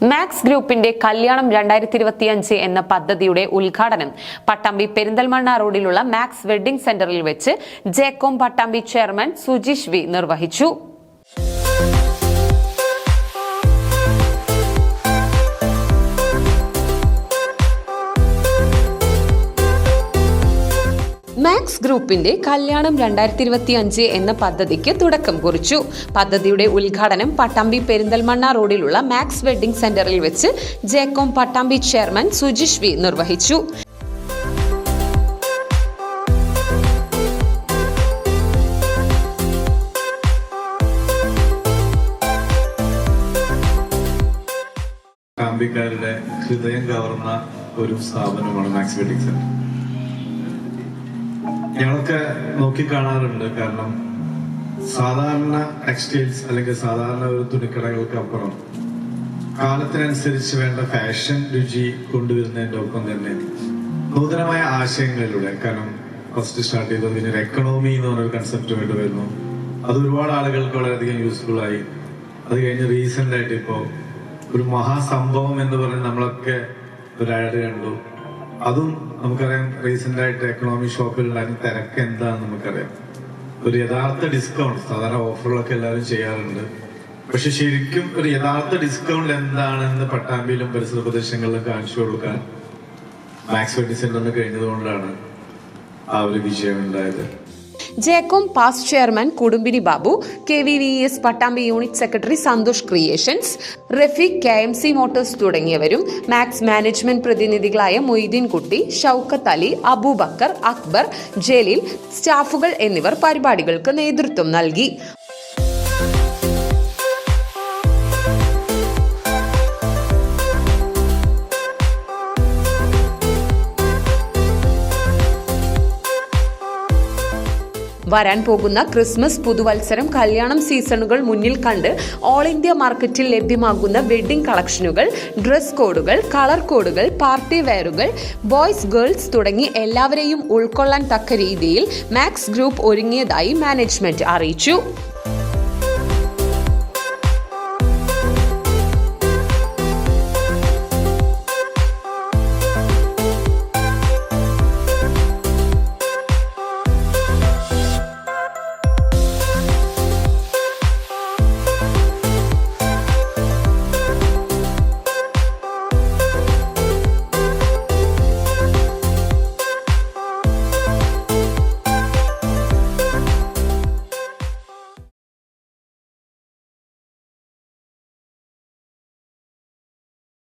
Max ഗ്രൂപ്പിന്റെ കല്യാണം രണ്ടായിരത്തി ഇരുപത്തിയഞ്ച് എന്ന പദ്ധതിയുടെ ഉദ്ഘാടനം പട്ടാമ്പി പെരിന്തൽമണ്ണ റോഡിലുള്ള മാക്സ് വെഡ്ഡിംഗ് സെന്ററിൽ വെച്ച് ജേക്കോം പട്ടാമ്പി ചെയർമാൻ സുജീഷ് വി നിർവഹിച്ചു. ഗ്രൂപ്പിന്റെ കല്യാണം രണ്ടായിരത്തി ഇരുപത്തി അഞ്ച് എന്ന പദ്ധതിക്ക് തുടക്കം കുറിച്ചു. പദ്ധതിയുടെ ഉദ്ഘാടനം പട്ടാമ്പി പെരിന്തൽമണ്ണ റോഡിലുള്ള മാക്സ് വെഡ്ഡിംഗ് സെന്ററിൽ വെച്ച് ജേക്കോം പട്ടാമ്പി ചെയർമാൻ സുജിഷ് വി നിർവഹിച്ചു. ഹൃദയം കവർന്ന ഒരു സ്ഥാപനമാണ് മാക്സ് വെഡിങ് സെന്റർ. ഞങ്ങളൊക്കെ നോക്കിക്കാണാറുണ്ട് കാരണം സാധാരണ ടെക്സ്റ്റൈൽസ് അല്ലെങ്കിൽ സാധാരണ ഒരു തുണിക്കടകൾക്ക് അപ്പുറം കാലത്തിനനുസരിച്ച് വേണ്ട ഫാഷൻ രുചി കൊണ്ടുവരുന്നതിന്റെ ഒപ്പം തന്നെ നൂതനമായ ആശയങ്ങളിലൂടെ കാരണം ഫസ്റ്റ് സ്റ്റാർട്ട് ചെയ്തത് പിന്നെ ഒരു എക്കണോമി എന്ന് പറഞ്ഞൊരു കൺസെപ്റ്റ് വേണ്ടി വരുന്നു. അത് ഒരുപാട് ആളുകൾക്ക് വളരെയധികം യൂസ്ഫുൾ ആയി. അത് കഴിഞ്ഞ് റീസെന്റ് ആയിട്ട് ഇപ്പോ ഒരു മഹാസംഭവം എന്ന് പറഞ്ഞ് നമ്മളൊക്കെ ഒരു കണ്ടു. അതും നമുക്കറിയാം റീസെന്റ് ആയിട്ട് എക്കണോമി ഷോപ്പിൽ ഉണ്ടായിരുന്ന തിരക്ക് എന്താണെന്ന് നമുക്കറിയാം. ഒരു യഥാർത്ഥ ഡിസ്കൗണ്ട് സാധാരണ ഓഫറുകളൊക്കെ എല്ലാവരും ചെയ്യാറുണ്ട്. പക്ഷെ ശരിക്കും ഒരു യഥാർത്ഥ ഡിസ്കൗണ്ട് എന്താണെന്ന് പട്ടാമ്പിയിലും പരിസര പ്രദേശങ്ങളിലും കാണിച്ചു കൊടുക്കാൻ മാക്സ് വെഡി സെന്ററിന് കഴിഞ്ഞതുകൊണ്ടാണ് ആ ഒരു വിജയം ഉണ്ടായത്. ജേക്കോം പാസ് ചെയർമാൻ കുടുംബിനി Babu K V V S Pattambi unit secretary Santhosh creations Rafeeq K M C motors തുടങ്ങിയവരും മാക്സ് മാനേജ്മെന്റ് പ്രതിനിധികളായ മൊയ്തീൻ കുട്ടി ഷൌക്കത്ത് അലി അബൂബക്കർ അക്ബർ ജലീൽ സ്റ്റാഫുകൾ എന്നിവർ പരിപാടികൾക്ക് നേതൃത്വം നൽകി. വരാൻ പോകുന്ന ക്രിസ്മസ് പുതുവത്സരം കല്യാണം സീസണുകൾ മുന്നിൽ കണ്ട് ഓൾ ഇന്ത്യ മാർക്കറ്റിൽ ലഭ്യമാകുന്ന വെഡ്ഡിംഗ് കളക്ഷനുകൾ ഡ്രസ് കോഡുകൾ കളർ കോഡുകൾ പാർട്ടി വെയറുകൾ ബോയ്സ് ഗേൾസ് തുടങ്ങി എല്ലാവരെയും ഉൾക്കൊള്ളാൻ തക്ക രീതിയിൽ മാക്സ് ഗ്രൂപ്പ് ഒരുങ്ങിയതായി മാനേജ്മെന്റ് അറിയിച്ചു.